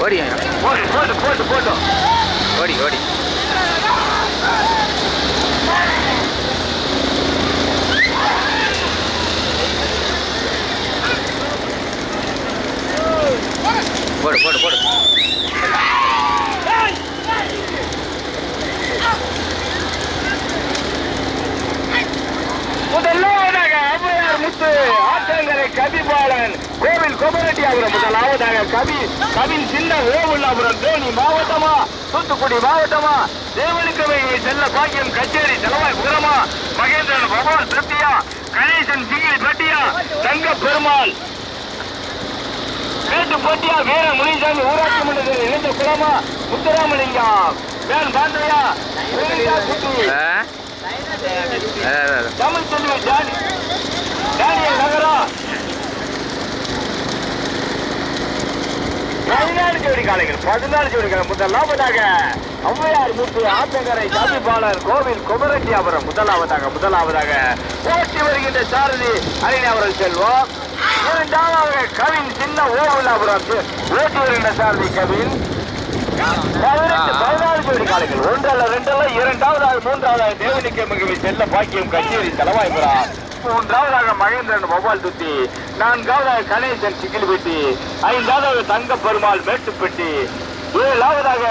ஓடி போட்டு போட்டு போட்டு ஓடி ஓடி. போடு போடு போடு. முதலாவதாக ஔவையார் முத்து ஆற்றங்கரை கவிபாளன் கோவில் கொமரட்டியாபுரம் முதலாவதாக கவி கவின் சின்ன ஓவுல்லாபுரம் தேனி மாவட்டமா தூத்துக்குடி மாவட்டமா தேவனுக்கவை செல்ல பாக்கியம் கச்சேரி செலவாய் புகரமா மகேந்திரன் பகவான் திருப்தியா கணேசன் சிங்கி பட்டியா தங்க பெருமாள் மேட்டு பட்டியா வீர முனிசாமி ஊராட்சி மன்றத்தில் இணைந்த குளமா முத்துராமலிங்கம். வேன் அதான். தமிழ் செல்வி டானி டானியல் நகரா. பதினாலு ஜோடி காலைகள் பதினாலு ஜோடி காலை முதலாவதாக ஔவையார் மூத்து ஆத்தங்கரை காபிபாலர் கோவில் குமரட்டியாபுரம் முதலாவதாக முதலாவதாக ஓட்டி வருகின்ற சாரதி அரிணாபுரம் செல்வம். இரண்டாவதாக கவின் சின்ன ஓவிலாபுரம் ஓட்டி வருகின்ற சாரதி கவின். பதினெட்டு, பதினாலு ஜோடி காளைகள் ஒன்றல்ல ரெண்டல்ல இரண்டாவதாக மூன்றாவதாக தேவனிக்க மிகவை செல்ல பாக்கியம் கச்சேரி தலைவாய்புரா மூன்றாவதாக மகேந்திரன் வௌவால் துத்தி. நான்காவதாக கணேசன் சிக்கிலிப்பட்டி. ஐந்தாவதாக தங்க பெருமாள் மேட்டுப்பட்டி. ஏழாவதாக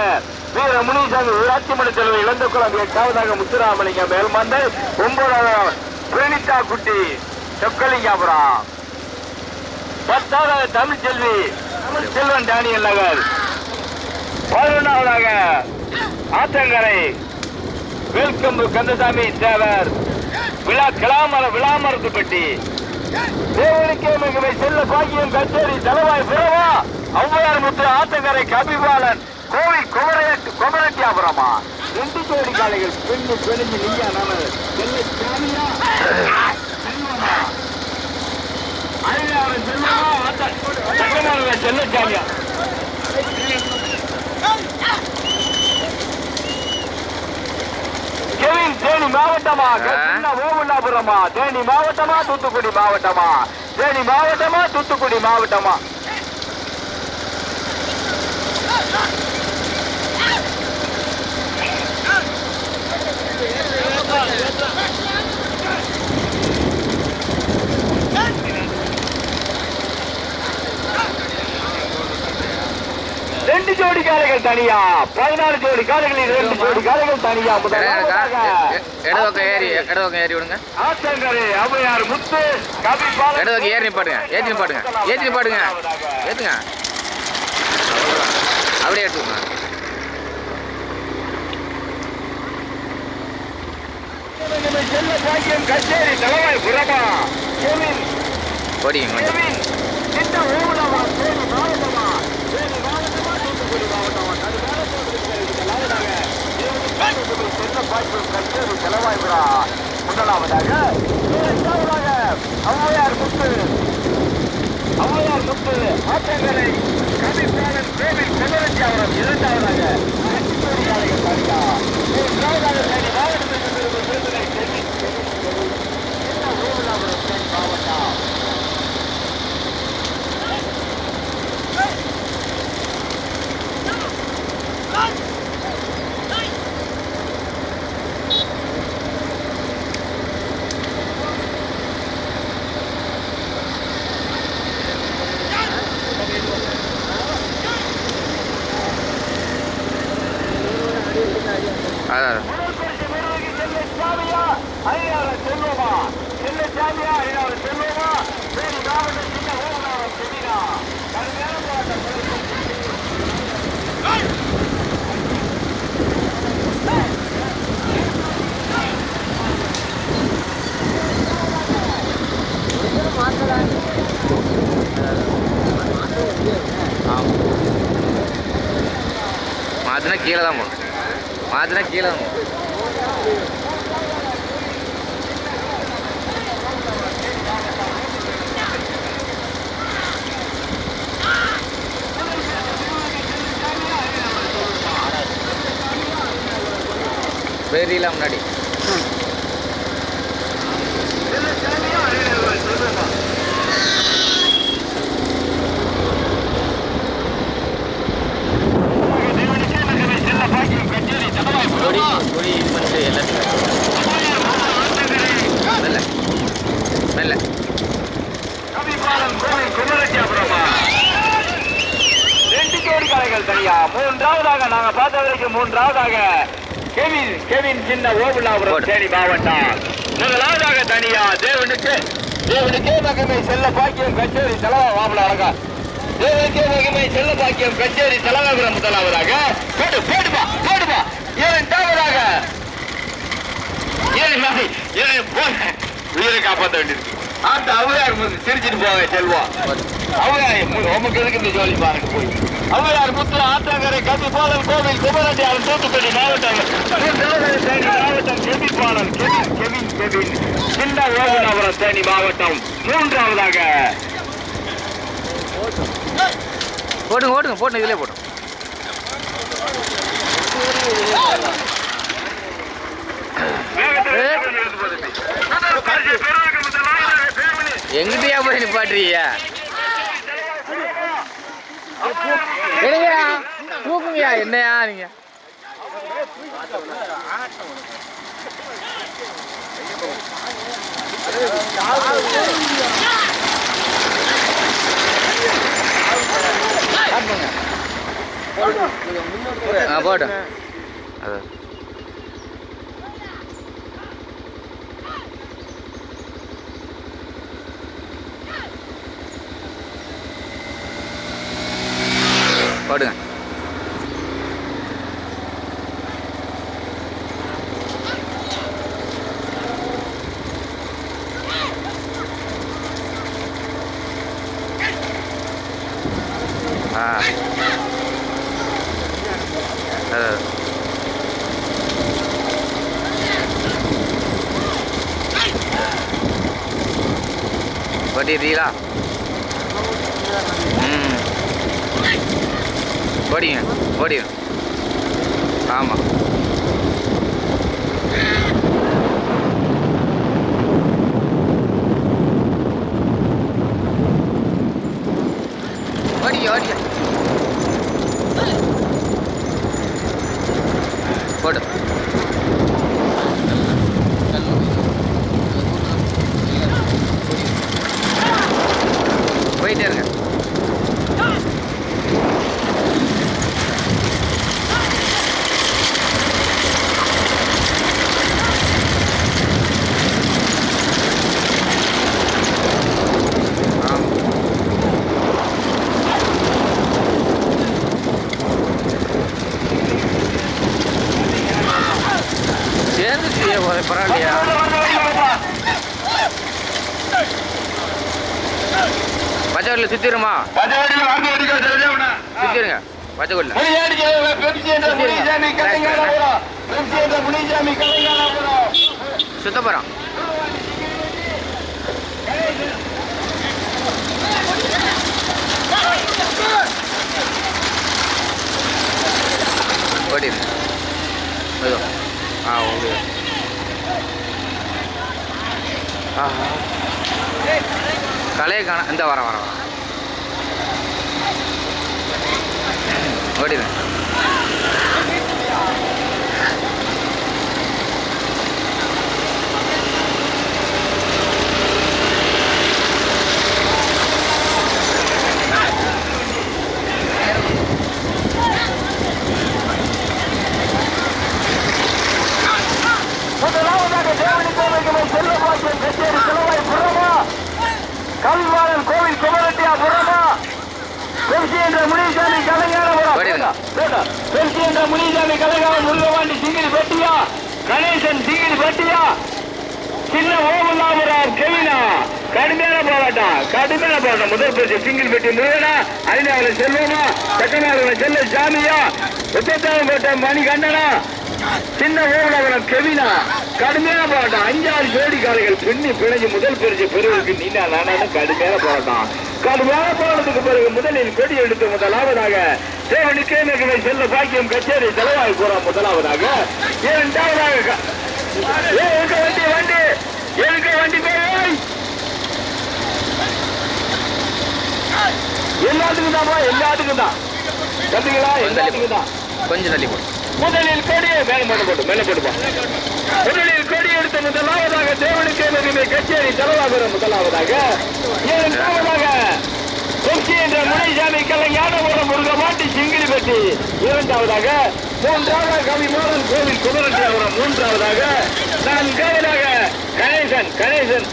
வீர முனிசாமி ஊராட்சி மன்ற தலைவர் இளந்தகுளம். எட்டாவதாக முத்துராமலிங்கம் மேல்மந்தை ஒன்பதாவது பிரணிதா குட்டி சொக்கலிங்காபுரம். பத்தாவது தமிழ் செல்வி தமிழ் செல்வன் டேனியல் நகர். பதினொன்றாவதாக ஆத்தங்கரை வேல்கம்பு கந்தசாமி சேவர் விழா கிளாமர விழாமரத்துப்பட்டி தேவனுக்கே மிகவை செல்ல பாக்கியம் கச்சேரி தலைவாய் புறவா? ஔவையார் முத்து ஆத்தங்கரை கபிபாலன் கோவில் குமரைய குமரட்டியாபுரமா ரெண்டு ஜோடி காலைகள் பெண்ணு பெருஞ்சு நீயா நாம செல்ல சாமியா செல்வமா அழியாரன் செல்வமா தேனி மாவட்டமா? ஓமுல்லாபுரமா தேனி மாவட்டமா தூத்துக்குடி மாவட்டமா? தேனி மாவட்டமா தூத்துக்குடி மாவட்டமா ரெண்டு ஜோடி காளைகள் தனியா? பதினாலு ஜோடி காளைகளில் ரெண்டு ஜோடி காளைகள் தனியா? இடதுபக்கம் ஏறி இடதுபக்கம் ஏறி விடுங்க. ஆத்தங்கரை ஔவையார் முத்து இடதுபக்கம் ஏறி நிப்பாட்டுங்க ஏற்றி நிப்பாட்டுங்க ஏற்றி நிப்பாட்டுங்க ஏற்றுங்க அப்படியே எடுத்துக்கோங்க. செல்ல பாக்கியம் கச்சேரி தலைவாய் புறமா ஓடிங்க கொஞ்சம் கெவின் சின்ன ஊழமா தேனி மாவட்டமா தேனி மாவட்டமா தூத்துக்குடி மாவட்டமா அது மேல போட்டிருக்கிறது முதலாவதாக செல்ல பாக்கியம் கச்சேரி தலைவாய் புறா முதலாவதாக இரண்டாவதாக ஔவையார் முத்து ஔவையார் முத்து ஆற்றங்கரை கவிப்பாளன் கோவில் செல்வரஞ்சி அவரம் இரண்டாவதாக அஞ்சு கோடி மூன்றாவதாக தேனி மாவட்டத்திற்கு திரும்ப விருதுகளை செல்வி என்ன ஊழலாபுரம் தேனி மாவட்டம் அதான் முதல் பரிசு பெறுவதற்கு செல்ல சாமியா செல்வோமா செல்வமா செல்ல சாமியா? ஐயாறு செல்வோமா தேனி மாவட்டம் சின்ன ஊழலாபுரம் செல்லினா. கடுமையான போராட்டம் மாத்தினா கீழே தான் போகணும். மாத்தினா கீழே தான் போகணும். பெரியலாம் முன்னாடி. கொடி கொடி இது பண்ணிட்டு எல்லாத்தையும் மெல்ல மெல்ல. ரெண்டு ஜோடி காளைகள் தனியா. மூன்றாவதாக நாங்க பார்த்த வரைக்கும் மூன்றாவதாக. கெவின் கெவின் சின்ன ஓபுலாபுரம். தேனி மாவட்டம். முதலாவதாக தனியா தேவனுக்கு தேவனுக்கே மகிமை செல்ல பாக்கியம் கச்சேரி தலைவா வாபல அழகா. தேவனுக்கே மகிமை செல்ல பாக்கியம் கச்சேரி தலைவாபுரம் முதலாவதாக. போடு போடுமா போடுமா இரண்டாவதாக ஏழு நாளை ஏழு போன உயிரை காப்பாற்ற வேண்டியிருக்கு. ஆட்ட முத்து சிரிச்சிட்டு போங்க செல்வம் அவையார் உமக்கு எதுக்கு இந்த ஜோலி பாருங்க போய். அவையார் முத்து ஆத்தங்கரை கத்திப்பாளன் கோவில் குமரண்டியாளன் தூத்துக்குடி தேனி மாவட்டம் கெவிப்பாளன் கெவின் கெவின் கெவின் சின்ன ஓகனாபுரம் தேனி மாவட்டம். மூன்றாவதாக. போடுங்க ஓடுங்க போடுங்க இதிலே போடும் எங்கிட்டயா போய் நிப்பாட்டுறீங்க? என்னையா? தூக்குங்கயா என்னையா நீங்க? ஆ போட்டு அது போடுங்க ஆ அது சேர்ந்துச்சு பரவாயில்லையா பச்சை கொடியில் சுற்றிடுமா சுற்றிடுங்க பச்சை சுத்த போகிறோம் ஓடிடு ஆ ஓடு கலையை காண இந்த வர வர வர. ஓடிடு கல்வாளன் கோவில் குமரட்டியா புறமா பெருசி என்ற முனிசாமி கலைஞானபுரம் பெருசி என்ற முனிசாமி கலைஞான முருகவாண்டி சிங்கிரி பெட்டியா கணேசன் சிங்கிரி பெட்டியா சின்ன ஓமல்லாபுரம் கெவினா கடுமையான போராட்டம் கடுமையான போராட்டம் முதல் பரிசு சிங்கிள் பெட்டி முருகனா ஐந்தாவது செல்வமா செக்கனாவது செல்ல சாமியா முப்பத்தாம் கோட்டை மணி கண்டனா சின்ன ஓவலவனம் கெவினா கடுமையான போராட்டம் அஞ்சாறு ஜோடிக்காரர்கள் பின்னி பிணைஞ்சு முதல் பரிசு பெறுவதற்கு நீனா நானும் கடுமையான போராட்டம் கடுமையான போராட்டத்துக்கு பிறகு முதலில் கொடி எடுத்து முதலாவதாக தேவனுக்கே செல்ல பாக்கியம் கச்சேரி செலவாகி போறோம் முதலாவதாக. இரண்டாவதாக எங்க வண்டி வண்டி? எங்க வண்டி போய்? எல்லாத்துக்கும் தான் எல்லாத்துக்கும் தான் கத்துக்கலாம் எல்லாத்துக்கும் தான் கொஞ்சம் தள்ளி போடு. முதலில் கொடியை மேல மேல போட்டு மேல போட்டுப்பா முதலில் கொடி எடுத்த முதலாவதாக தேவனுக்கு மகிமை கச்சேரி தலைவாகிற முதலாவதாக. இரண்டாவதாக கொச்சி என்ற முனைசாமி கலைஞானபுரம் முருகமாட்டி சிங்கிரி பெட்டி. இரண்டாவதாக மூன்றாவதாக கவிமாறன் கோவில் குமரன் மூன்றாவதாக நான்காவதாக கணேசன் கணேசன்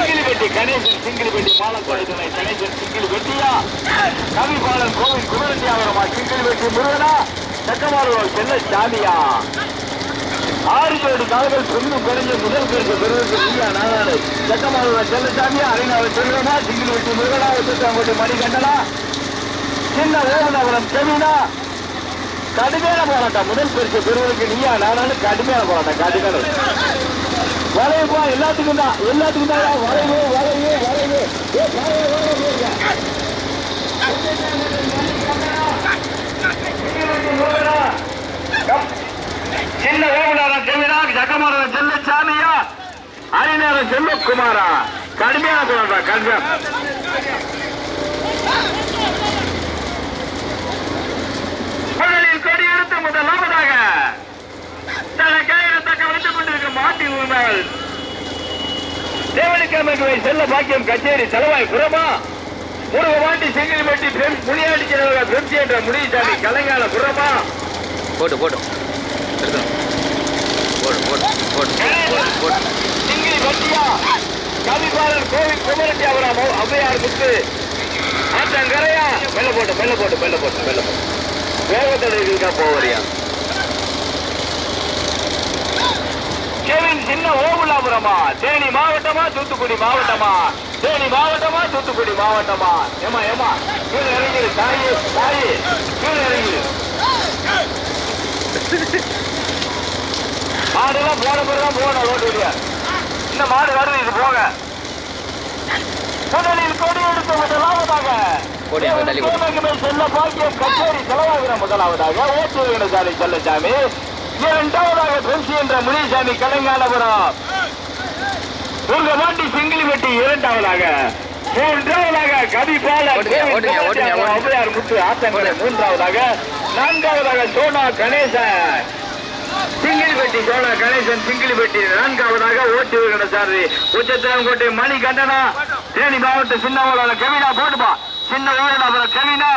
சிங்கிலிப்பட்டி கணேசன் சிங்கிலிப்பட்டி மாலக்கோடை துணை கணேசன் சிங்கிலிப்பட்டியா கவிபாலன் கோவில் குமரண்டியாவரமா சிங்கிலிப்பட்டி முருகனா? சக்கமாறுவோம் செல்ல சாமியா? ஆறு ஜோடி கால்கள் பெண்ணும் குறைஞ்ச முதல் பரிசு பெறுவதற்கு நீயா நானாடு சக்கமாரூர் செல்ல சாமியா? அறிஞர் செல்வனா சிங்கிலிப்பட்டி முருகனா ஒத்துக்காங்கோட்டை மணிகண்டனா சின்ன ஓமநகரம் செவினா கடுமையான போராட்டம். முதல் பரிசு பெறுவதற்கு நீயா நானாடு கடுமையான போராட்டம். கடுமையான வளைவுப்பா எல்லாத்துக்கும் தான் எல்லாத்துக்கும் தான். வளைவு வளைவு வளைவு. சின்ன ஓமனாரன் செல்வினா ஜக்கமாரன் செல்ல சாமியா. அரிநேரம் செல்வகுமாரா கடுமையான சொல்றா கடுமையா. முதலில் கொடி எடுத்து முதலாவதாக உரிமையாளர் தேவனுக்கமைக்குவை செல்ல பாக்கியம் கச்சேரி செலவாய் புறமா? முருக மாட்டி செங்கிலிப்பட்டி முனியாண்டி செலவக பெம்சி என்ற முனிசாமி கலைஞான புறமா? போட்டு போட்டு எடுக்கணும் போடு போடு போடு போடு போடு சிங்கிலி பட்டியா கவிபாலன் கோவில் குமரட்டி அவராமோ ஔவையார் முத்து. ஆத்தங்கரையா மெல்ல போட்டு மெல்ல போட்டு மெல்ல போட்டு மெல்ல போட்டு. வேகத்தடை இருக்கா கெவின் சின்ன ஓகுலாபுரமா தேனி மாவட்டமா தூத்துக்குடி மாவட்டமா? தேனி மாவட்டமா தூத்துக்குடி மாவட்டமா? ஏமா ஏமா கீழே இறங்கிடு தாயி தாயி கீழே இறங்கிடு மாடுலாம் போன பிறகுதான் போகணும் ரோடு வழியா. இந்த மாடு வருது இது போக. முதலில் கொடி எடுத்து முதலாவதாக. செல்ல பாக்கியம் கச்சேரி செலவாகிற முதலாவதாக. ஓட்டு சாலை செல்லசாமி இரண்டாவதாக என்ற முனிசாமி கலைஞானபுரம் துர்கமாண்டி சிங்கிலிப்பட்டி இரண்டாவதாக. மூன்றாவதாக ஓட்டுங்க. ஔவையார் முத்து ஆத்தங்கரை மூன்றாவதாக. நான்காவதாக சோனா கணேசன். சிங்கிலிப்பட்டி சோழ கணேசன் சிங்கிலிப்பட்டி நான்காவதாக ஓட்டி சாரதி. உச்சத்திரங்கோட்டை மணி கண்டனா தேனி மாவட்ட சின்ன ஊழல கவினா போட்டுப்பா. சின்ன ஊழல் அப்புறம் கவினா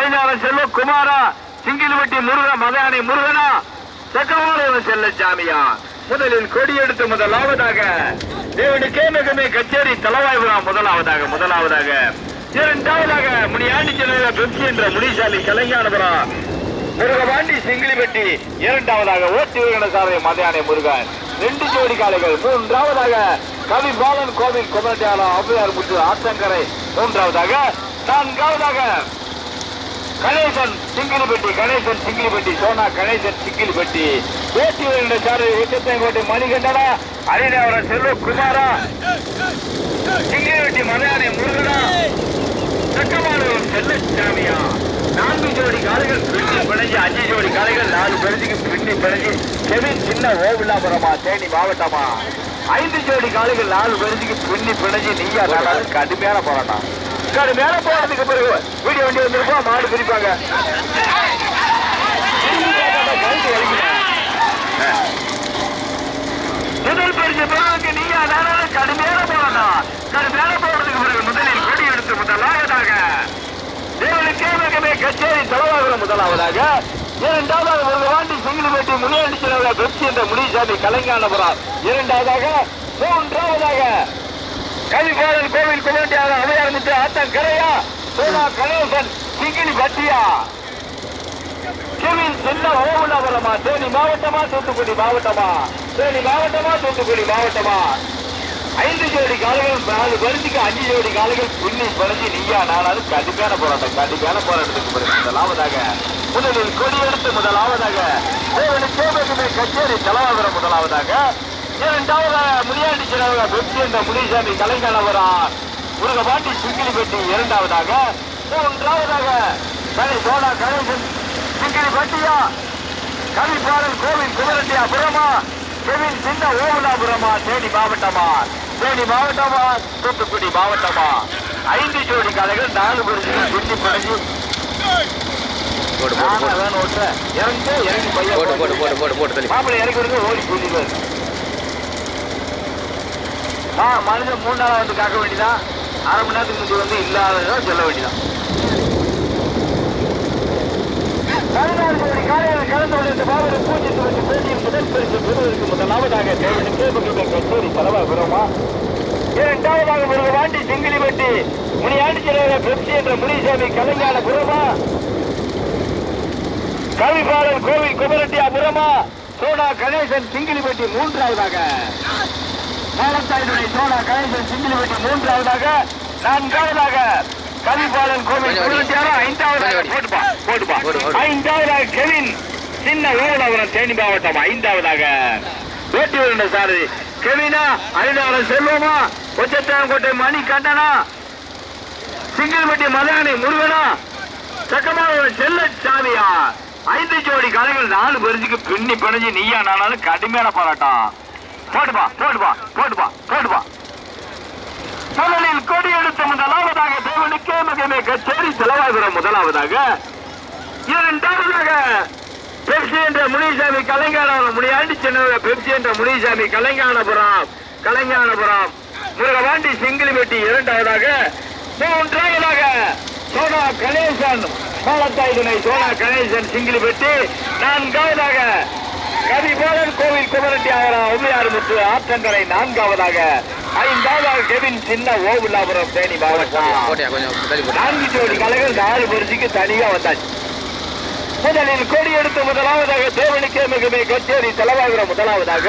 ஐநாறு செல்வ குமாரா சிங்கிலிப்பட்டி முருக மதானி முருகனா சக்கமாரவன் செல்ல சாமியா முதலில் கொடி எடுத்து முதலாவதாக தேவனுக்கே மிகமே கச்சேரி தலவாய்புரம் முதலாவதாக முதலாவதாக. இரண்டாவதாக முனியாண்டி செல்ல பெப்சி என்ற முனிசாலி கலைஞானபுரம் முருகபாண்டி சிங்கிளிப்பட்டி இரண்டாவதாக ஓட்டி வருகிற சாலை மதியானை முருகன். ரெண்டு ஜோடி காலைகள் மூன்றாவதாக கவி பாலன் கோவில் குமரட்டியாளம் ஔவையார் முத்து ஆத்தங்கரை. மூன்றாவதாக நான்காவதாக கணேசன் சிங்கிலிப்பட்டி கணேசன் சிங்கிலிப்பட்டி சோனா கணேசன் சிங்கிலிப்பட்டி வேட்டி வருகிற சாலை உச்சத்தங்கோட்டை மணிகண்டனா செல்வ குமாரா சிங்கிலிப்பட்டி மலையாளி முருகனா. செல்லு சாமியா நான்கு ஜோடி காலைகள் பின்னி பிணைஞ்சு அஞ்சு ஜோடி காலைகள் நாலு பெருதிக்கு பின்னி பிணைஞ்சு கெவின் சின்ன ஓவிலாபுரமா தேனி மாவட்டமா. ஐந்து ஜோடி காலைகள் நாலு பெருதிக்கு பின்னி பிணைஞ்சு நீயா நாளாலும் கடுமையான போராட்டம். கடுமையான போராட்டத்துக்கு பிறகு. வீடியோ வண்டி வந்திருப்போம் மாடு பிரிப்பாங்க. முதல் பரிசு பெறுவதற்கு நீயா நானாலும் கடுமையான போராட்டம் கடுமையான போராட்டத்துக்கு பிறகு முதலில் கொடி எடுத்து முதலாவதாக. தேவனுக்கே மிகமே கச்சேரி செலவாகிற முதலாவதாக. இரண்டாவதாக முருகவாண்டி சிங்கிலிப்பட்டி முனியாண்டி செலவுல வெற்றி என்ற முனிசாமி கலைஞானபுரம். இரண்டாவதாக மூன்றாவதாக கவிபாலன் கோவில் குமரட்டியாக அவையார் முத்து ஆத்தன் கரையா சோனா கணேசன் சிங்கிலி பட்டியா. கெவின் சின்ன ஓவுலாபுரமா தேனி மாவட்டமா தூத்துக்குடி மாவட்டமா. தேனி மாவட்டமா தூத்துக்குடி மாவட்டமா. ஐந்து ஜோடி காலைகள் நாலு பரிசுக்கு அஞ்சு ஜோடி காலைகள் புண்ணி பறிஞ்சு நீயா நானாலும் கடுமையான போராட்டம் கடுமையான போராட்டத்துக்கு பிறகு முதலாவதாக. முதலில் கொடி எடுத்து முதலாவதாக மிகுமே கச்சேரி தலைவாபுரம் முதலாவதாக. இரண்டாவதாக முனியாண்டி சிறவக பெப்சி என்ற முனிசாமி கலைஞனவரா முருகபாண்டி சுங்கிலிப்பட்டி இரண்டாவதாக மூன்றாவதாக கலை சோழா கணேசன் சுங்கிலிப்பட்டியா கவிப்பாளர் கோவில் குமரட்டியா புறமா கெவின் சின்ன ஓமலாபுரமா தேனி மாவட்டமா தேனி மாவட்டமா தூத்துக்குடி மாவட்டமா ஐந்து ஜோடி காலைகள் நாலு பேருக்கு சுற்றி பழகி போடு போடு நானா போடு வேணும் ஓட்டுறேன். இறங்கு, பையன் போடு போடு போடு. போடு போடு போடு தள்ளி மாப்பிள்ளை இறக்கி விடுங்க, ஓடி கூட்டிடுவாரு. ஆ, மனுஷன் மூணு வந்து காக்க வேண்டியதான் அரை மணி நேரத்துக்கு முந்தி வந்து இல்லாததான் சொல்ல வேண்டியதான் பதினாறு கோடி காலையில் கலந்து கொண்டிருந்த பாபரை பூஜித்து வச்சு போட்டியில் முதல் பரிசு பெறுவதற்கு முதலாவதாக தேவையான மகிழ்ந்த கச்சேரி தலைவா பெறுமா இரண்டாவதாக முருகவாண்டி செங்கிலிப்பட்டி முனியாண்டி சிலையில பெப்சி என்ற முனிசாமி கலைஞான புறமா கவிபாளர் கோவில் குமரட்டியா புறமா சோனா கணேசன் சிங்கிலிப்பட்டி மூன்றாவதாக. மேலத்தாயுடைய சோனா கணேசன் சிங்கிலிப்பட்டி மூன்றாவதாக நான்காவதாக கொஞ்சம் வடி. குமரட்டியாரா ஐந்தாவதாக. போட்டுப்பா போட்டுப்பா போடு, போடு. ஐந்தாவதாக கெவின் சின்ன வேலவரம் தேனி மாவட்டம் ஐந்தாவதாக வேட்டி வருண்ட சாரதி கெவினா அரிதாரம் செல்வமா கொச்சத்தாங்கோட்டை மணி கண்டனா சிங்கிள்பட்டி மதானி முருகனா சக்கமாக செல்ல சாமியா ஐந்து ஜோடி கலைகள் நாலு பரிசுக்கு பின்னி பிணைஞ்சு நீயா நானாலும் கடுமையான போராட்டம் போட்டுப்பா போட்டுப்பா போட்டுப்பா போட்டுப்பா முதலில் கொடி எடுத்த முதலாவதாக தேவனுக்கே மகமே கச்சேரி செலவாகிறோம் முதலாவதாக. இரண்டாவதாக பெப்சி என்ற முனிசாமி கலைஞான முனியாண்டி சின்ன பெப்சி என்ற முனிசாமி கலைஞானபுரம் கலைஞானபுரம். முருகவாண்டி சிங்கிலிப்பட்டி இரண்டாவதாக மூன்றாவதாக சோனா கணேசன் மேலத்தாய் துணை சோனா கணேசன் சிங்கிலிப்பட்டி நான்காவதாக கவிபாலன் கோவில் குமரட்டி ஆவரா உமையாறு முத்து ஆற்றங்கரை நான்காவதாக. ஐந்தாவதாக கெவின் சின்ன ஓவில்லாபுரம் தேனி மாவட்டம். போட்டு நான்கு ஜோடி கலைகள் நாலு பரிசுக்கு தனியா வந்தாச்சு. முதலில் கொடி எடுத்து முதலாவதாக தேவனுக்கே மிகமே கச்சேரி செலவாகிற முதலாவதாக.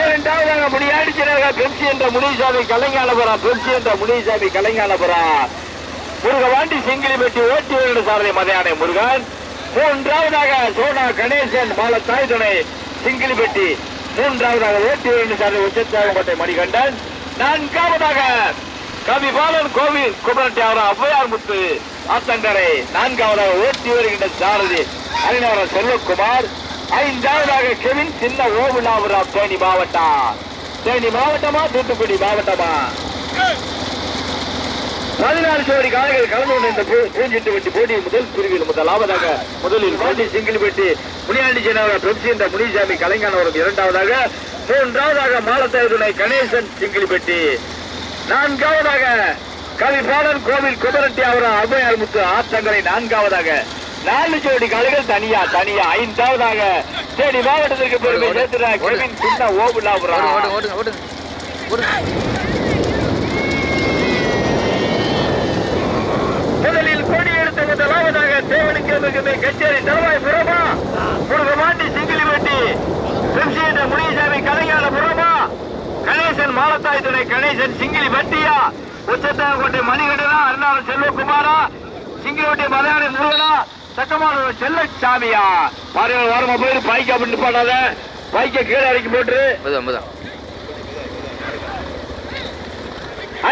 இரண்டாவதாக முனியாடிச்சினராக பெம்சி என்ற முனிசாமி கலைஞானபுரம் பெம்சி என்ற முனிசாமி கலைஞானபுரம் முருகவாண்டி சிங்கிலிப்பட்டி ஓட்டி வருட சாரதி மதையானை முருகன். மூன்றாவதாக சோனா கணேசன் பாலத்தாய் தாய் துணை சிங்கிலிப்பட்டி மூன்றாவதாக ஓட்டி வருட சாரதி உச்சத்தாகப்பட்டை மணிகண்டன். நான்காவதாக கவிபாலன் கோவில் குமரட்டி அவர் ஔவையார் முத்து ஆத்தங்கரை. நான்காவதாக ஓட்டி வருகின்ற சாரதி அறிஞர் செல்வகுமார். ஐந்தாவதாக கெவின் சின்ன ஓவிலாபுரம் தேனி மாவட்டம். தேனி மாவட்டமா தூத்துக்குடி மாவட்டமா? பதினாறு சோடி காலைகள் கலந்து கொண்ட இந்த பூஞ்சிட்டு வெட்டி போட்டி முதல் பிரிவில் முதலாவதாக முதலில் பாண்டி சிங்கிள் வெட்டி முனியாண்டி சேனாவை பெப்சி என்ற முனிசாமி கலைஞானவரும் இரண்டாவதாக மூன்றாவதாக மாலத்தாய் துணை கணேசன் சிங்கிள் பெட்டி நான்காவதாக கவிபாலன் கோவில் குமரட்டி அவர அபயார் முத்து ஆத்தங்கரை நான்காவதாக நாலு ஜோடி காலைகள் தனியா தனியா. ஐந்தாவதாக சரி மாவட்டத்திற்கு பெருமை ஓடு, ஓடு, சேர்த்துற ஓடு. ஓடு ஓபுலாபுரம் ஓடு ஓடுங்க ஓடுங்க ஓடுங்க முதலில் கொடி எடுத்த முதலாவதாக தேவனுக்கு மிகுந்த கச்சேரி தருவாய் புறமா முருகமாண்டி சிங்கிலி வெட்டி பெம்சி என்ற முனிசாமி கலைஞான புறமா கணேசன் மாலத்தாய் துணை கணேசன் சிங்கிலி வட்டியா உச்சத்தாங்கோட்டை மணிகண்டனா அருணாளர் செல்வகுமாரா சிங்கிலி வட்டி மலையாளி முருகனா சக்கமான செல்லச்சாமியா. பாருங்க வாரமா போயிரு பைக் அப்படின்னு பண்ணாத பைக்கை கீழே இறக்கி போட்டு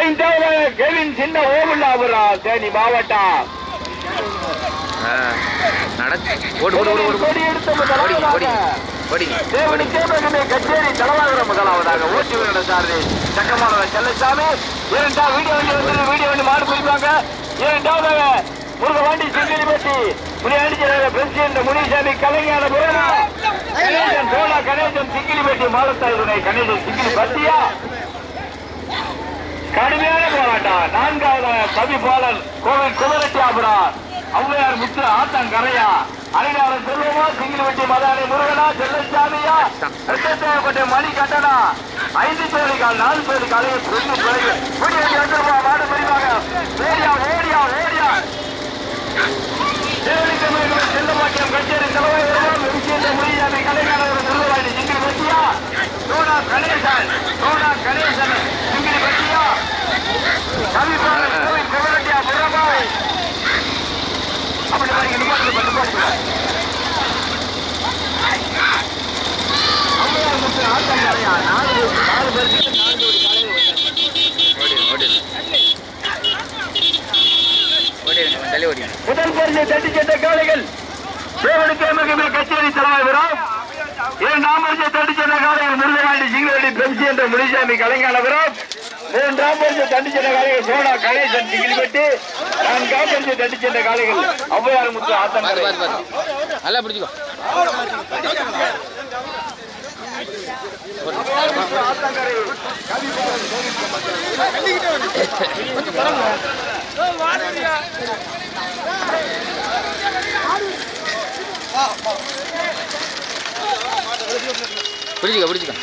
ஐந்தாவது கெவின் சின்ன ஓவில்லாபுரா தேனி மாவட்டம். ஆ ஓடு ஓடு ஓடு ஓடு ஓடி ஓடி ஓடி தேவனுக்கே மகனே கச்சேரி தலைவாகிற முதலாவதாக ஓட்டி வருகிற சாரதி சக்கமானவன் செல்லசாமி இரண்டா வீடியோ வண்டி வந்து வீடியோ வண்டி மாடு குறிப்பாங்க இரண்டாவதாக முருகவாண்டி சிங்கிலி பெட்டி முனியாண்டி பெருசி என்ற முனிசாமி கலைஞான புறமா கணேசன் சோழா கணேசன் சிங்கிலி பெட்டி மாலத்தாய் துணை கணேசன் சிங்கிலி கடுமையான போராட்டம். நான்காவது கவிபாலன் கோவில் குமரட்டியாபுரம். ஔவையார் முத்து ஆத்தங்கரையா? அரையாளர் செல்வமா சிங்கிள் வெட்டி மதானி முருகனா செல்லச்சாமியா? ரெட்டத்தேவப்பட்ட மணி கட்டணா ஐந்து பேரு கால் நாலு பேரு காலையை பொண்ணு பிறகு. குடி வெட்டி வந்துருப்பா மாடு பிரிவாங்க ஓடியா ஓடியா ஓடியா தேவனுக்கு மேலும் செல்லமாட்டியம் கச்சேரி தலைவர் விஷயத்தை முடியாத கலைஞர் முருகவாடி சிங்கிள் வெட்டியா சோனா கணேசன் சோனா கணேசன் சிங்கில் வெட்டியா கவிப்பாளர் முதல் பரிசை தட்டி சென்ற காலைகள் தேவனுக்கு கச்சேரி தலைவரும் ஏன் நாமத்தை தட்டி சென்ற காலைகள் முருகவாண்டி சிங்கவெளி பெம்சி என்ற முனிசாமி கலைஞானவரும் மூன்றாம் பரிசை தட்டி சென்ற காளைகள் சோழா கணேசன் சிங்கிலிப்பட்டி நான்காம் பரிசை தட்டி சென்ற காலைகள் ஔவையார் முத்து பாத்து ஆத்தங்கரை நல்லா பிடிச்சிக்கோ. ஆத்தங்கரை பிடிச்சிக்கோ.